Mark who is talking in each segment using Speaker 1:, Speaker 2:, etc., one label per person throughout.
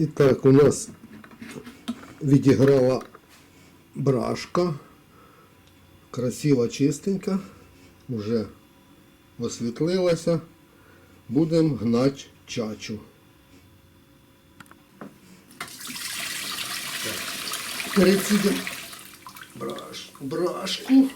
Speaker 1: І так, у нас відіграла брашка. Красива, чистенька. Уже освітлилася. Будемо гнати чачу. Браш, брашку.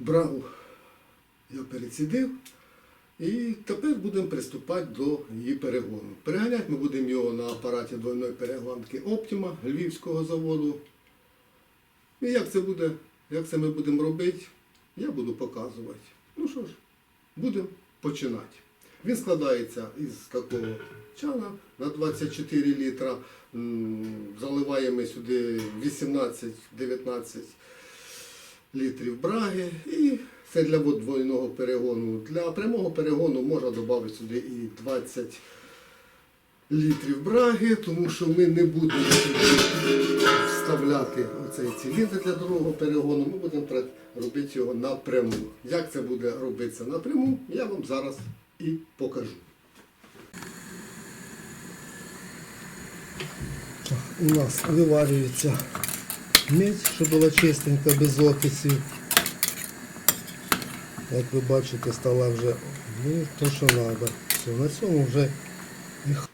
Speaker 1: Брав я перецідив. І тепер будемо приступати до її перегону. Переганяти ми будемо його на апараті двойної перегонки Optima Львівського заводу. І як це буде, як це ми будемо робити, я буду показувати. Ну що ж, будемо починати. Він складається із такого чана на 24 літра. Заливаємо сюди 18-19 літрів браги і це для двойного перегону. Для прямого перегону можна додати сюди і 20 літрів браги, тому що ми не будемо вставляти оцей циліндр для другого перегону, ми будемо робити його напряму. Як це буде робитися напряму, я вам зараз і покажу. У нас виварюється медь, щоб була чистенька, без окисів. Як ви бачите, стала вже ну, то, що треба. На цьому вже і х-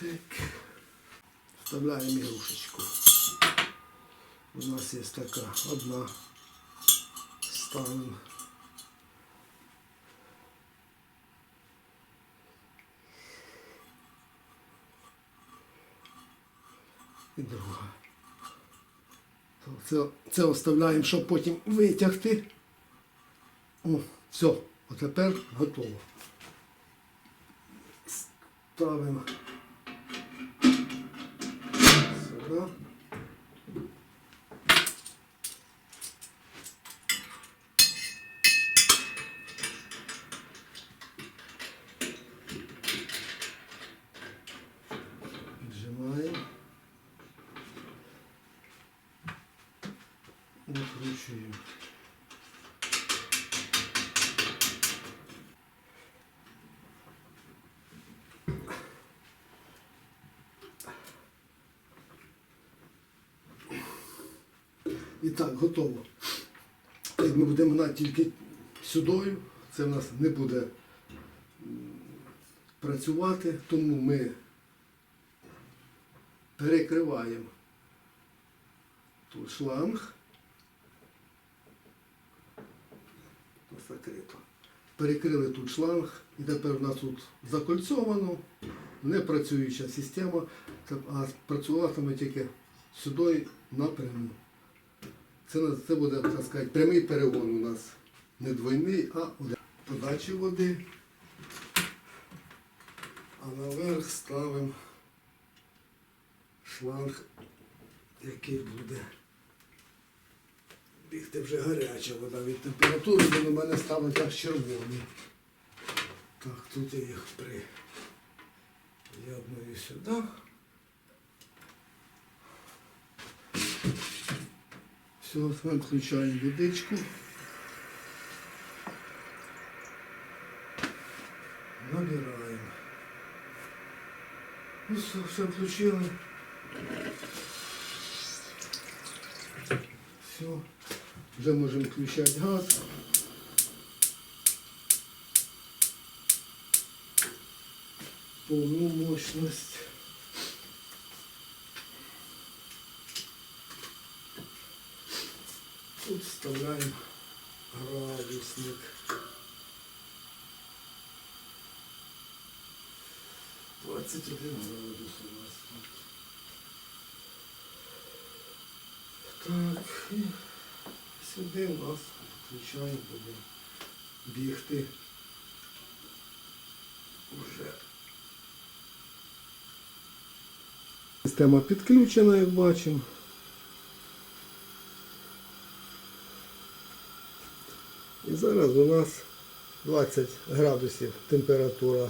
Speaker 1: Так. Вставляємо ігрушечку. У нас є така одна. Ставимо. І друга. Це, це оставляємо, щоб потім витягти. О, все, от тепер готово. Ставимо сюди. Віджимаємо. Накручуємо. І так, готово. Так, ми будемо гнати тільки сюдою. Це в нас не буде працювати, тому ми перекриваємо тут шланг. Закрито. Перекрили тут шланг і тепер у нас тут закольцовано, не працююча система, а працюватиме тільки сюди напряму. Це, це буде, так сказати, прямий перегон у нас. Не двойний, а один. Подачі води. А наверх ставимо шланг, який буде. Бігти вже гаряча вода від температури, він у мене ставить аж червоний. Так, тут я їх приєдную сюди. Все, ми включаємо водичку. Набираємо. Ну все, все включили. Все. Вже можемо включати газ. Повну мощність. Тут вставляємо градусник. Двадцять один градус у нас тут. Так, і сюди у нас включаємо, будемо бігти. Уже. Система підключена, як бачимо. І зараз у нас 20 градусів температура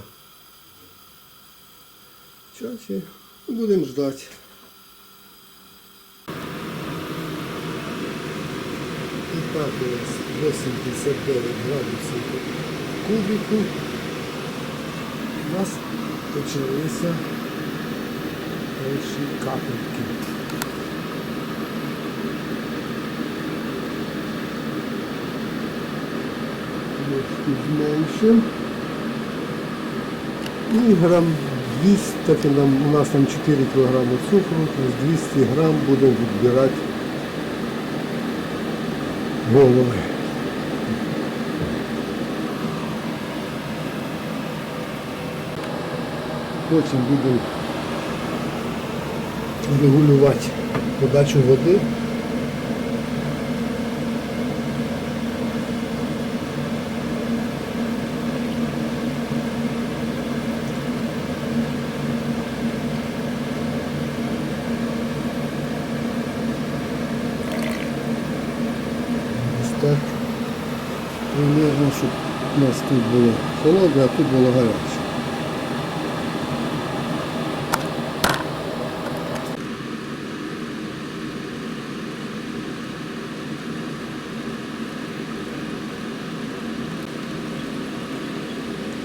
Speaker 1: чаші. Будемо ждати. І так у нас 89 градусів кубіку. У нас почалися перші капельки. Трошки зменшимо. І грам 200, так і нам, у нас там 4 кг цукру, з 200 грам будемо відбирати голови. Потім будемо регулювати подачу води. Ось так. Примерно, щоб у нас тут було холодне, а тут було гаряче.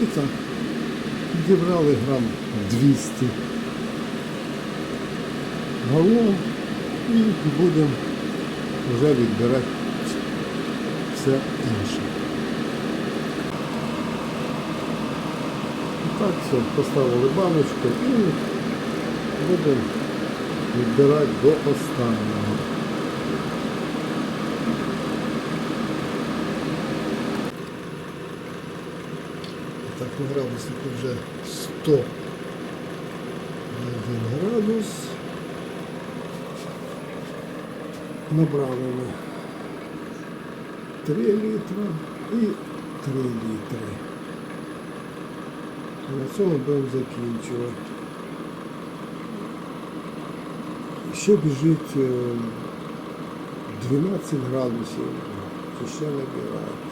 Speaker 1: І так, підібрали грам 200 галон і будемо вже відбирати все інше. Так все, поставили баночку і будемо відбирати до останнього. Так, на градуснику вже 101 градус. Набрали ми 3 літра і 3 літри. На цьому будемо закінчувати. Ще біжить е, 12 градусів, чи ще набирає.